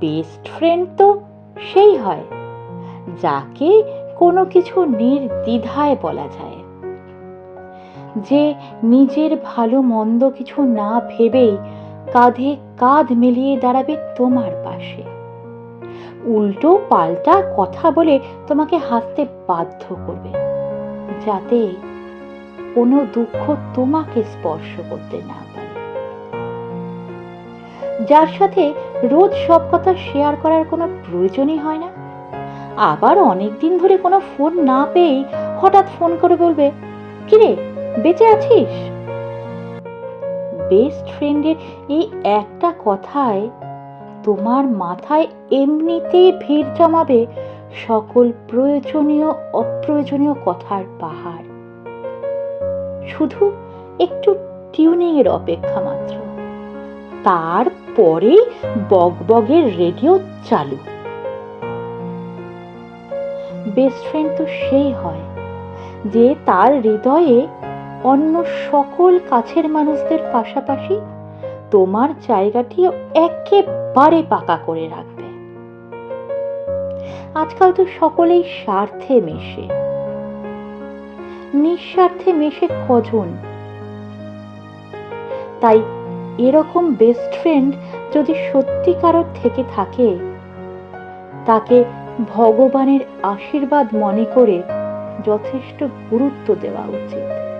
Best friend তো সেই হয়, যাকে কোনো কিছু নির্দ্বিধায় বলা যায়। যে নিজের ভালো মন্দ কিছু না ভেবেই কাঁধে কাঁধ মিলিয়ে দাঁড়াবে তোমার পাশে। উল্টো পাল্টা কথা বলে তোমাকে হাসতে বাধ্য করবে, যাতে কোনো দুঃখ তোমাকে স্পর্শ করতে না পারে। যার সাথে রোজ সব কথা শেয়ার করার কোনো প্রয়োজনই হয় না। আবার অনেক দিন ধরে কোনো ফোন না পেয়েই হঠাৎ ফোন করে বলবে, কিরে, বেঁচে আছিস? বেস্ট ফ্রেন্ডের এই একটা কথায় তোমার মাথায় এমনিতেই ভিড় জমাবে সকল প্রয়োজনীয়, অপ্রয়োজনীয় কথার পাহাড়। শুধু একটু টিউনিং এর অপেক্ষা মাত্র। তারপরেই বগবগের রেডিও চালু। বেস্ট ফ্রেন্ড তো সেই হয়, যে তার হৃদয়ে অন্য সকল কাছের মানুষদের পাশাপাশি তোমার জায়গাটিও একেবারে পাকা করে রাখবে। আজকাল তো সকলেই স্বার্থে মেশে। নিঃস্বার্থে মেশে কজন? তাই এরকম বেস্ট ফ্রেন্ড যদি সত্যিকারর থেকে থাকে, তাকে ভগবানের আশীর্বাদ মনে করে যথেষ্ট গুরুত্ব দেওয়া উচিত।